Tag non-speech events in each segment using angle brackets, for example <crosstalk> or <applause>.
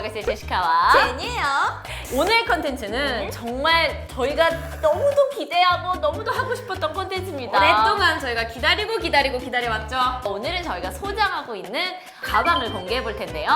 바가스의 제시카와 제니예요. 오늘 컨텐츠는 정말 저희가 너무도 기대하고 너무도 하고 싶었던 컨텐츠입니다. 오랫동안 저희가 기다리고 기다리고 기다려왔죠. 오늘은 저희가 소장하고 있는 가방을 공개해 볼 텐데요.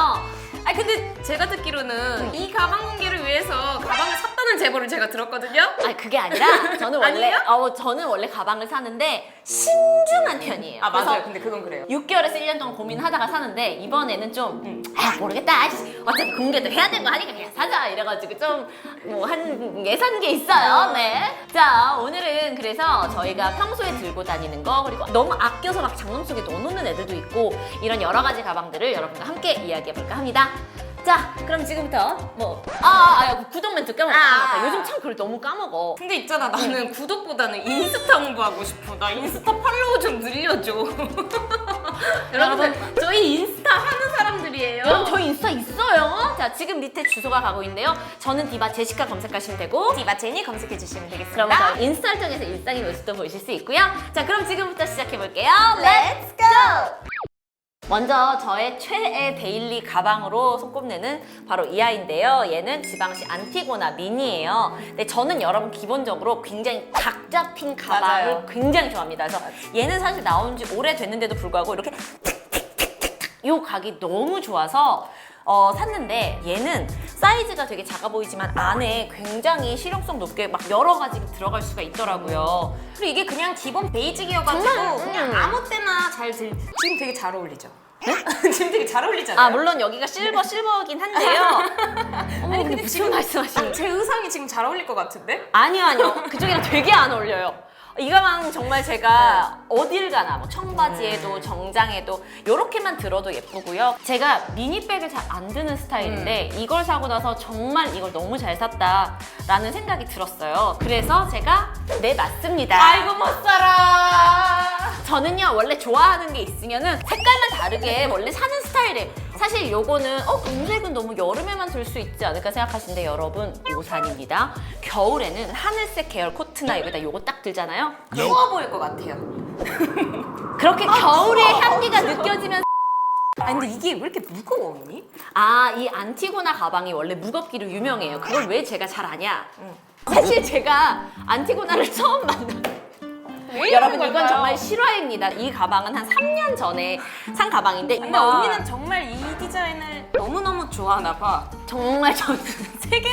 아 근데 제가 듣기로는 이 가방 공개를 위해서 가방을 샀 다는 제보를 제가 들었거든요. 아 그게 아니라 저는 원래 아니에요? 어 저는 원래 가방을 사는데 신중한 편이에요. 아 맞아요. 근데 그건 그래요. 6개월에서 1년 동안 고민하다가 사는데 이번에는 좀 아, 모르겠다. 아이씨, 어차피 공개도 해야 되고 하니까 그냥 사자 이래가지고 좀 뭐 한 예산게 있어요. 네. 자 오늘은 그래서 저희가 평소에 들고 다니는 거 그리고 너무 아껴서 막 장롱 속에 넣어놓는 애들도 있고 이런 여러 가지 가방들을 여러분과 함께 이야기해볼까 합니다. 자 그럼 지금부터 뭐 아 아, 아, 구독 멘트 까먹었다. 아. 요즘 참 그걸 너무 까먹어. 근데 있잖아 나는 구독보다는 인스타 홍보하고 싶어. 나 인스타 팔로우 좀 늘려줘. <laughs> 여러분 저희 인스타 하는 사람들이에요. 여러분 저희 인스타 있어요. 자 지금 밑에 주소가 가고 있는데요. 저는 디바 제시카 검색하시면 되고 디바 제니 검색해 주시면 그럼 되겠습니다. 저희 인스타를 통해서 일상의 모습도 보실 수 있고요. 자 그럼 지금부터 시작해 볼게요. Let's go! 먼저 저의 최애 데일리 가방으로 손꼽내는 바로 이 아이인데요. 얘는 지방시 안티고나 미니예요. 근데 저는 여러분 기본적으로 굉장히 각 잡힌 가방을 맞아요. 굉장히 좋아합니다. 그래서 얘는 사실 나온 지 오래 됐는데도 불구하고 이렇게 요 각이 너무 좋아서 어, 샀는데 얘는 사이즈가 되게 작아 보이지만 안에 굉장히 실용성 높게 막 여러 가지 들어갈 수가 있더라고요. 그리고 이게 그냥 기본 베이직이어가지고 정말, 그냥 음. 아무 때나 잘 들. 지금 되게 잘 어울리죠. <laughs> 지금 되게 잘 어울리잖아요. 아 물론 여기가 실버 실버긴 한데요. <laughs> 어머 근데 무슨 말씀하시는? 제 의상이 지금 잘 어울릴 것 같은데? 아니요 아니요 그쪽이랑 되게 안 어울려요. 이 가방 정말 제가 어딜 가나 뭐 청바지에도 정장에도 이렇게만 들어도 예쁘고요. 제가 미니백을 잘 안 드는 스타일인데 이걸 사고 나서 정말 이걸 너무 잘 샀다라는 생각이 들었어요. 그래서 제가 네 맞습니다. 아이고 못 살아. 저는요 원래 좋아하는 게 있으면은 색깔만 다르게 원래 사는 스타일이에요. 사실 요거는 어 은색은 너무 여름에만 들 수 있지 않을까 생각하시는데 여러분 요산입니다. 겨울에는 하늘색 계열 코트나 여기다 요거 딱 들잖아요. 추워 보일 것 같아요. <laughs> 그렇게 겨울의 향기가 느껴지면 <laughs> 아 근데 이게 왜 이렇게 무거워 언니? 아 이 안티고나 가방이 원래 무겁기로 유명해요. 그걸 왜 제가 잘 아냐? 사실 제가 안티고나를 처음 만나. 왜 여러분 이러는 이건 걸까요? 정말 실화입니다. 이 가방은 한 3년 전에 산 가방인데 근데 이건 언니는 정말 이 디자인을 너무너무 좋아하나 봐. 정말 저는 <laughs> 세 개,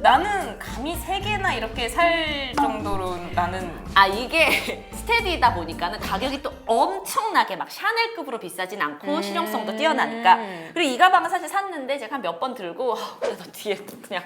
나는 감히 세 개나 이렇게 살 정도로 나는 아 이게 <laughs> 스테디다 보니까는 가격이 또 엄청나게 막 샤넬급으로 비싸진 않고 음. 실용성도 뛰어나니까 그리고 이 가방은 사실 샀는데 제가 한 몇 번 들고 아, 그래서 뒤에 그냥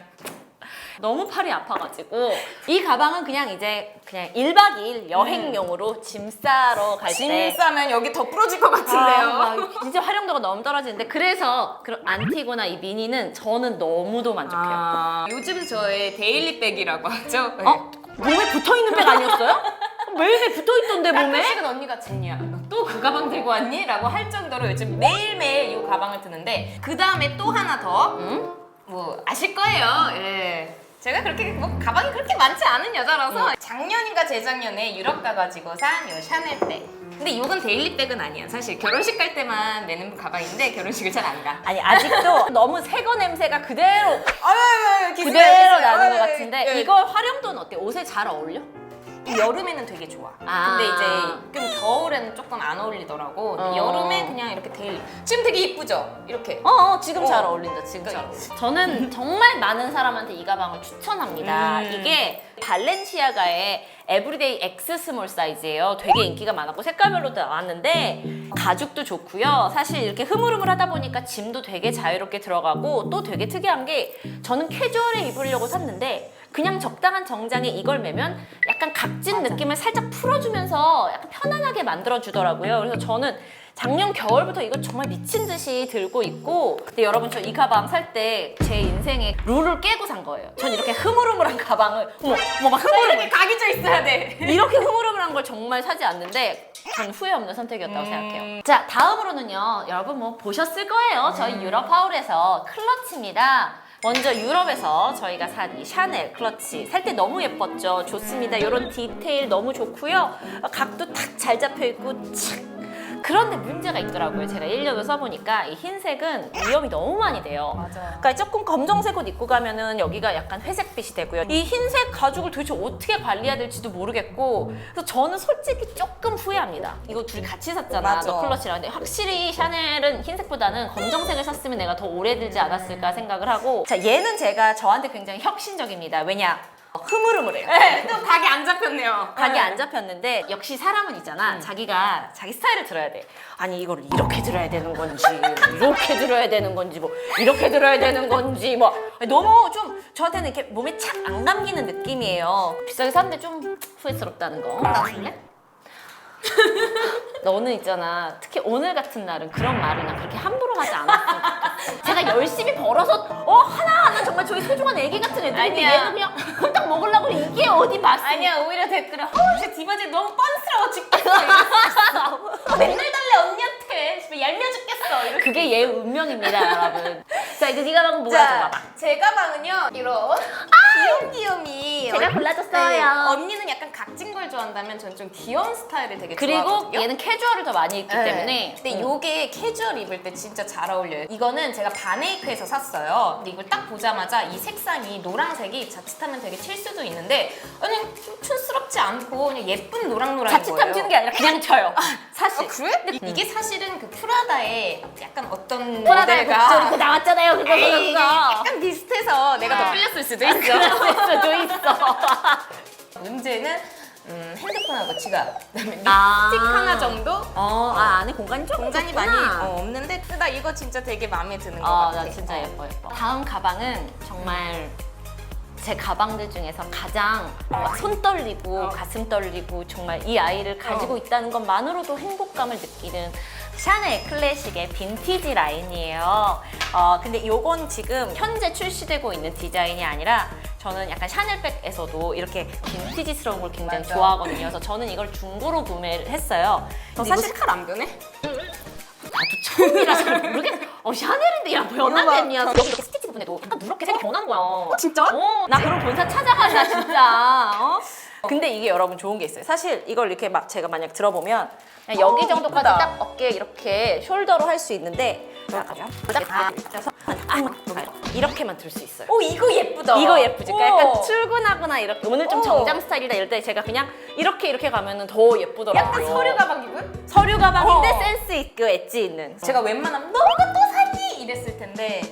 너무 팔이 아파가지고 이 가방은 그냥 이제 그냥 1박 2일 여행용으로 짐 싸러 갈 짐 때 싸면 여기 더 부러질 것 아, 같은데요. 막 진짜 활용도가 너무 떨어지는데 그래서 그런 안티고나 이 미니는 저는 너무도 만족해요. 아, 요즘 저의 데일리 백이라고 하죠. 어? 몸에 붙어 있는 백 아니었어요? <laughs> 매일매일 붙어 있던데 몸에? 가끔씩은 언니가 진이야 또 그 가방 들고 왔니? 라고 할 정도로 요즘 매일매일 이 가방을 드는데 그 다음에 또 하나 더 응? 뭐 아실 거예요. 예. 제가 그렇게 뭐 가방이 그렇게 많지 않은 여자라서 작년인가 재작년에 유럽 가가지고 산 요 샤넬백. 근데 이건 데일리백은 아니야. 사실 결혼식 갈 때만 매는 가방인데 결혼식을 잘 안 가. 아니 아직도 <laughs> 너무 새거 냄새가 그대로 아유, 그대로 나는 것 같은데 이거 활용도는 어때? 옷에 잘 어울려? 여름에는 되게 좋아. 아. 근데 이제 좀 겨울에는 조금 안 어울리더라고. 근데 어. 여름에 그냥 이렇게 데일리. 지금 되게 이쁘죠? 이렇게. 어, 어 지금 어. 잘 어울린다 지금 잘 어울린다 저는 <laughs> 정말 많은 사람한테 이 가방을 추천합니다 음. 이게 발렌시아가의 에브리데이 X 스몰 사이즈예요 되게 인기가 많았고 색깔별로도 나왔는데 가죽도 좋고요 사실 이렇게 흐물흐물하다 보니까 짐도 되게 자유롭게 들어가고 또 되게 특이한 게 저는 캐주얼에 입으려고 샀는데 그냥 적당한 정장에 이걸 매면 약간 각진 느낌을 살짝 풀어주면서 약간 편안하게 만들어주더라고요. 그래서 저는 작년 겨울부터 이거 정말 미친 듯이 들고 있고 근데 여러분 저 이 가방 살 때 제 인생의 룰을 깨고 산 거예요. 전 이렇게 흐물흐물한 가방을 어머 어머 막 흐물흐물 이렇게 각이 져 있어야 돼. 이렇게 흐물흐물한 걸 정말 사지 않는데 전 후회 없는 선택이었다고 음. 생각해요. 자 다음으로는요 여러분 뭐 보셨을 거예요. 저희 유럽 하울에서 클러치입니다. 먼저 유럽에서 저희가 산 이 샤넬 클러치 살 때 너무 예뻤죠. 좋습니다. 이런 디테일 너무 좋고요. 각도 탁 잘 잡혀 있고 착 그런데 문제가 있더라고요. 제가 1년을 써보니까 이 흰색은 위험이 너무 많이 돼요. 맞아. 그러니까 조금 검정색 옷 입고 가면은 여기가 약간 회색빛이 되고요. 이 흰색 가죽을 도대체 어떻게 관리해야 될지도 모르겠고 그래서 저는 솔직히 조금 후회합니다. 이거 둘이 같이 샀잖아. 맞아. 너 클러치랑. 근데 확실히 샤넬은 흰색보다는 검정색을 샀으면 내가 더 오래 들지 않았을까 생각을 하고 자 얘는 제가 저한테 굉장히 혁신적입니다. 왜냐? 흐물흐물해요. 네, 또 각이 안 잡혔네요. 각이 안 잡혔는데 역시 사람은 있잖아. 자기가 자기 스타일을 들어야 돼. 아니 이걸 이렇게 들어야 되는 건지 이렇게 들어야 되는 건지 뭐 이렇게 들어야 되는 건지 뭐. 너무 좀 저한테는 이렇게 몸에 착 안 감기는 느낌이에요. 비싸게 샀는데 좀 후회스럽다는 거. 나 줄래? <laughs> 너는 있잖아. 특히 오늘 같은 날은 그런 말을 나 그렇게 함부로 하지 않았으면 좋겠어. 제가 열심히 벌어서 어 하나 하나 정말 저희 소중한 애기 같은 애들인데 아니야. 얘는 그냥 먹으려고 이게 어디 맛이 아니야 오히려 댓글에 허우씨 디바지 너무 뻔스러워 죽겠어. 이랬어. <laughs> 맨날 달래 언니한테 집에 얄미워 죽겠어 이렇게. 그게 얘 운명입니다, 여러분. 자, 이거 네 가 방은 뭐가 줘 봐봐. 제 가방은요 이런 귀염귀염이 제가 언- 골라줬어요. 네, 언니는 약간 각진 걸 좋아한다면 전 좀 귀여운 스타일을 되게 그리고 좋아하거든요. 얘는 캐주얼을 더 많이 입기 네. 때문에. 근데 음. 요게 캐주얼 입을 때 진짜 잘 어울려요. 이거는 제가 바네이크에서 샀어요. 근데 이걸 딱 보자마자 이 색상이 노란색이 자칫하면 되게 칠 수도 있는데 그냥 좀 촌스럽지 않고 그냥 예쁜 노랑노랑인 자칫 거예요. 탐지는 게 아니라 그냥 쳐요. 사실. 아, 그래? 근데 이게 사실은 그 프라다의 약간 어떤 프라다의 목소리 그 나왔잖아요, 그거 에이, 그거. 약간 비슷해서 내가 더 아. 풀렸을 수도 있어. 수도 있어. <laughs> 문제는 음, 핸드폰하고 지갑, 그다음에 립스틱 아. 하나 정도 어, 아, 안에 공간이 좀 공간이 많이 어, 없는데 나 이거 진짜 되게 마음에 드는 것 아, 같아. 나 진짜 예뻐, 예뻐. 다음 가방은 정말 제 가방들 중에서 가장 막 손 떨리고 어. 가슴 떨리고 정말 이 아이를 가지고 어. 있다는 것만으로도 행복감을 느끼는 샤넬 클래식의 빈티지 라인이에요. 어, 근데 요건 지금 현재 출시되고 있는 디자인이 아니라 저는 약간 샤넬백에서도 이렇게 빈티지스러운 걸 굉장히 맞아. 좋아하거든요. 그래서 저는 이걸 중고로 구매를 했어요. 너 사실 사실 색깔 안 변해? 나도 처음이라 잘 모르겠어. 어, 샤넬인데 야 변하겠냐. 여기 이렇게 스티치 부분에도 약간 누렇게 색이 변한 거야. 어, 진짜? 어, 나 그런 본사 찾아간다 진짜. 어? 근데 이게 여러분 좋은 게 있어요. 사실 이걸 이렇게 막 제가 만약 들어보면 그냥 여기 어, 정도까지. 딱 어깨 이렇게 숄더로 할 수 있는데 딱 아. 서 이렇게만 들 수 있어요. 오 이거 예쁘다. 이거 예쁘지? 그러니까 오. 약간 출근하거나 이렇게 오늘 좀 오. 정장 스타일이다 이럴 때 제가 그냥 이렇게 이렇게 가면은 더 예쁘더라고요. 약간 서류 가방 기분? 서류 가방인데 어. 센스 있고 엣지 있는. 제가 웬만하면 너 이거 또 사니? 이랬을 텐데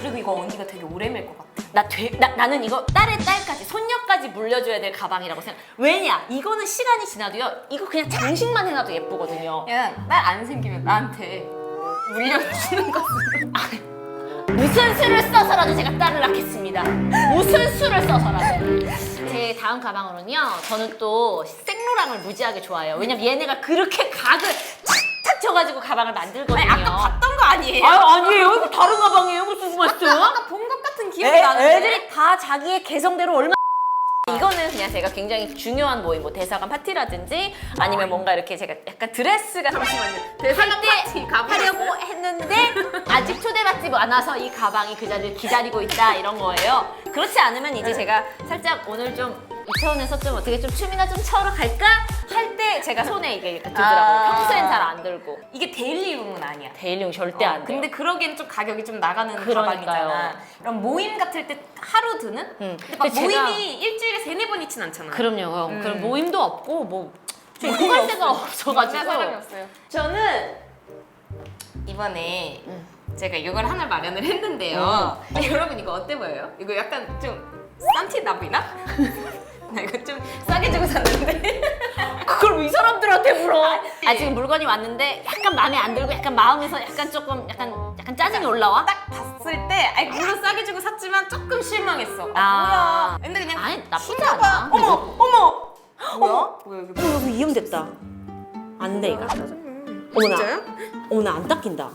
그리고 이거 언니가 되게 오래 맬것 같아. 나, 되, 나 나는 이거 딸의 딸까지 손녀까지 물려줘야 될 가방이라고 생각. 왜냐? 이거는 시간이 지나도요. 이거 그냥 장식만 해놔도 예쁘거든요. 그냥 딸안 생기면 나한테 물려주는 것은 무슨 수를 써서라도 제가 딸을 낳겠습니다. 무슨 수를 써서라도. 제 다음 가방으로는요. 저는 또 생로랑을 무지하게 좋아해요. 왜냐면 얘네가 그렇게 각을 탁 탁 쳐가지고 가방을 만들거든요. 아니 아까 봤던 거 아니에요? 아유, 아니에요. 이거 다른 가방이에요. 이거 쓰고 있어요. 아까 본 것 같은 기억이 애, 나는데 애들이 다 자기의 개성대로 얼마 이거는 그냥 제가 굉장히 중요한 모임, 뭐 대사관 파티라든지 아니면 뭔가 이렇게 제가 약간 드레스가 잠시만요. 대사관 파티 가방. 하려고 했는데 아직 초대받지 않아서 이 가방이 그 자리를 기다리고 있다 이런 거예요. 그렇지 않으면 이제 제가 살짝 오늘 좀 이태원에서 좀 어떻게 좀 춤이나 좀 추러 갈까 할 때 제가 손에 이게 이렇게 들더라고요. 아. 평소엔 잘 안 들고 이게 데일리 용은 아니야. 데일리용 절대 안 돼요. 근데 그러기엔 좀 가격이 좀 나가는 그러니까요. 가방이잖아. 이런 모임 같을 때 하루 드는? 음. 근데 막 근데 제가- 모임이 일주일에 세네 번 있진 않잖아. 그럼요. 음. 그럼 모임도 없고 뭐 공갈 데가. 없어가지고 만날 사람이 없어요. 저는 이번에 음. 제가 이걸 하나 마련을 했는데요. 여러분 이거 어때 보여요? 이거 약간 좀 싼티 나 보이나? <laughs> 나 이거 좀 싸게 주고 샀는데 <laughs> 그걸 왜 이 사람들한테 물어? 아 지금 물건이 왔는데 약간 마음에 안 들고 약간 마음에서 약간 조금 약간 약간 짜증이 올라와? 딱 봤을 때 아니 물론 싸게 주고 샀지만 조금 실망했어. 아, 아. 뭐야? 근데 그냥 아니, 나쁘지 신겨봐. 않아. 어머 어머. 뭐야? 뭐야 이거? 어, 여기 이용됐다. 안 돼 이거. 어머나. 진짜요? 어머나 안 닦인다.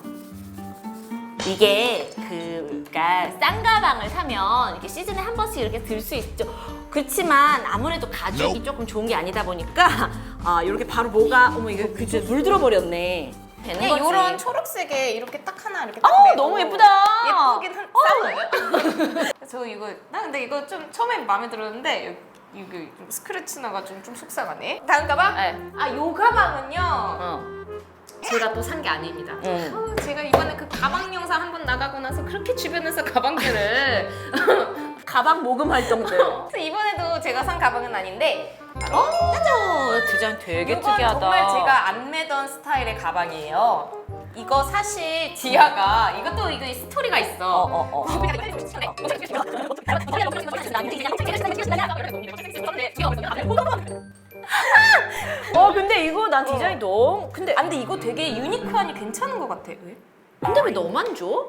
이게 그니까 싼 가방을 사면 이렇게 시즌에 한 번씩 이렇게 들 수 있죠. 그렇지만 아무래도 가죽이 조금 좋은 게 아니다 보니까 아 이렇게 바로 뭐가 어머 이거 그저 물들어 버렸네. 되는. 이런 초록색에 이렇게 딱 하나 이렇게 딱어 매도 너무 예쁘다. 예쁘긴 한싼 거예요? 저 이거 나 근데 이거 좀 처음엔 마음에 들었는데 이거 좀 스크래치 나가지고 좀 속상하네. 다음 가방? 네. 아요 가방은요 어. 제가 또 산 게 아닙니다. 음. 어, 제가 이번에 그 가방 영상 한 번 나가고 나서 그렇게 주변에서 가방들을 가방 모금 활동들. 그래서 이번에도 제가 산 가방은 아닌데 바로 어, 디자인 되게 이건 특이하다. 정말 제가 안 매던 스타일의 가방이에요. 이거 사실 디아가 이것도 이거 스토리가 있어. 어, 어, 어. 어, 근데 이거 난 디자인 너무. 근데, 아, 근데 이거 되게 유니크하니 괜찮은 것 같아. 왜? 근데 왜 너만 줘?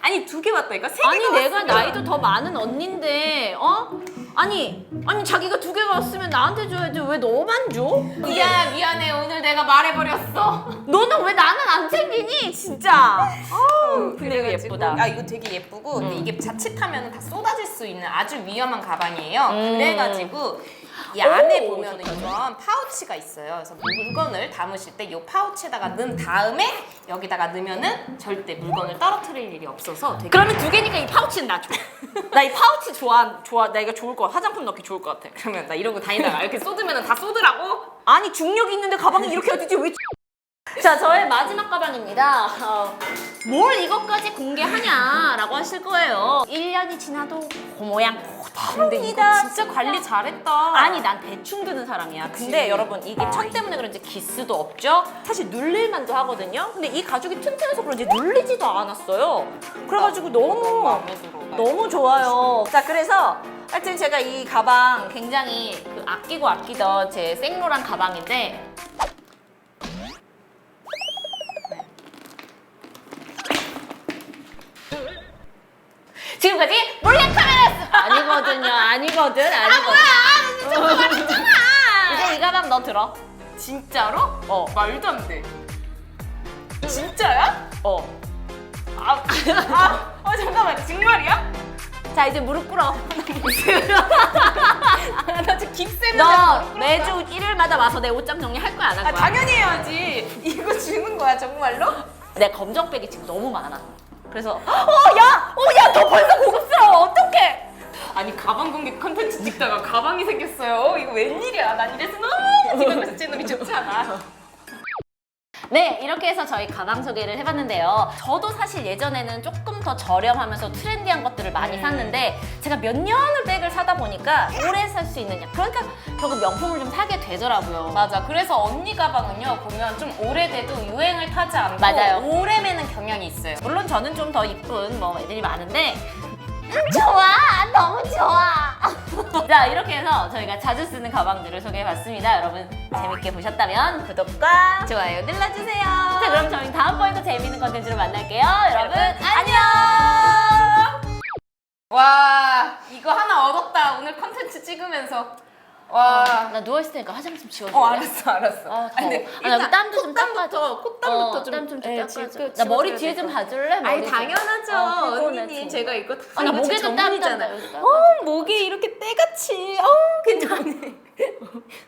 아니 두 개 왔다니까 세 개가 아니 내가 왔으면. 나이도 더 많은 언니인데 어? 아니 아니 자기가 두 개가 왔으면 나한테 줘야지 왜 너만 줘? 미안 미안해 오늘 내가 말해버렸어. 너는 왜 나는 안 챙기니 진짜 아우 근데 이거 그래가지고- 예쁘다 아 이거 되게 예쁘고 근데 음. 이게 자칫하면 다 쏟아질 수 있는 아주 위험한 가방이에요. 음. 그래가지고 이 안에 오, 보면은 좋다. 이런 파우치가 있어요. 그래서 물건을 담으실 때 이 파우치에다가 넣은 다음에 여기다가 넣으면은 절대 물건을 떨어뜨릴 일이 없어서 되게 그러면 두 개니까 이 파우치는 나 줘. <laughs> 나 이 파우치 좋아 좋아 나 이거 좋을 거 같아 화장품 넣기 좋을 것 같아 그러면 나 이러고 다니다가 이렇게 쏟으면은 다 쏟으라고? 아니 중력 있는데 가방이 이렇게 어디지 왜 자, 저의 마지막 가방입니다. 어, 뭘 이것까지 공개하냐라고 하실 거예요. 1년이 지나도 그 모양 근데 이거 그대로입니다. 진짜 관리 잘했다. 아니 난 대충 드는 사람이야. 근데. 여러분 이게 천 때문에 그런지 기스도 없죠. 사실 눌릴만도 하거든요. 근데 이 가죽이 튼튼해서 그런지 눌리지도 않았어요. 그래가지고 너무 마음에 들어. 너무 좋아요. 자 그래서 하여튼 제가 이 가방 굉장히 그 아끼고 아끼던 제 생로랑 가방인데 지금까지 몰래 카메라였어. 아니거든요. 아니거든. 아니거든. 뭐야? 말했잖아. 이제 이 가방 너 들어. 진짜로? 어. 말도 안 돼. 진짜야? 어. 아, 아, 어 잠깐만 정말이야? 자 이제 무릎 꿇어. <laughs> 나 지금 깁스했는데 너 매주 일요일마다 와서 내 옷장 정리할 거야 안 할 아 거야? 당연히 해야지. 이거 주는 거야 정말로? 내 검정백이 지금 너무 많아. 그래서 어 야, 어야 너 벌써 고급스러워 어떡해? 아니 가방 공개 컨텐츠 찍다가 가방이 생겼어요. 이거 웬일이야? 난 이래서 너무 지금 제 놈이 좋지 않아. 네 이렇게 해서 저희 가방 소개를 해봤는데요. 저도 사실 예전에는 조금 더 저렴하면서 트렌디한 것들을 많이 음. 샀는데 제가 몇 년을 백을 사다 보니까 오래 살 수 있는 약 그러니까 결국 명품을 좀 사게 되더라고요. 맞아. 그래서 언니 가방은요 보면 좀 오래돼도 유행을 타지 않고 맞아요. 오래 매는 경향이 있어요. 물론 저는 좀 더 이쁜 뭐 애들이 많은데 좋아 너무 좋아. <laughs> 자 이렇게 해서 저희가 자주 쓰는 가방들을 소개해봤습니다. 여러분 재밌게 보셨다면 구독과 좋아요 눌러주세요. 자 그럼 저희 다음번에도 재밌는 컨텐츠로 만날게요. 여러분 안녕! 와 이거 하나 얻었다. 오늘 컨텐츠 찍으면서 와. 나 누워있을 테니까 화장 좀 지워줄래? 어 알았어 알았어. 아, 아니. 아, 여기 땀도 좀 콧땀부터 닦아줘. 콧땀부터 어, 좀 땀좀 좀 예, 닦아줘. 지금 나 머리 지워줘야 뒤에 좀될 봐줄래? 아니 머리 좀. 당연하죠 어, 피곤해, 언니님 지금. 제가 이거 아, 나 이거 제 목에도 땀 전문이잖아요. 난다, 여기 어 목에 이렇게 때같이 어 <laughs> 괜찮네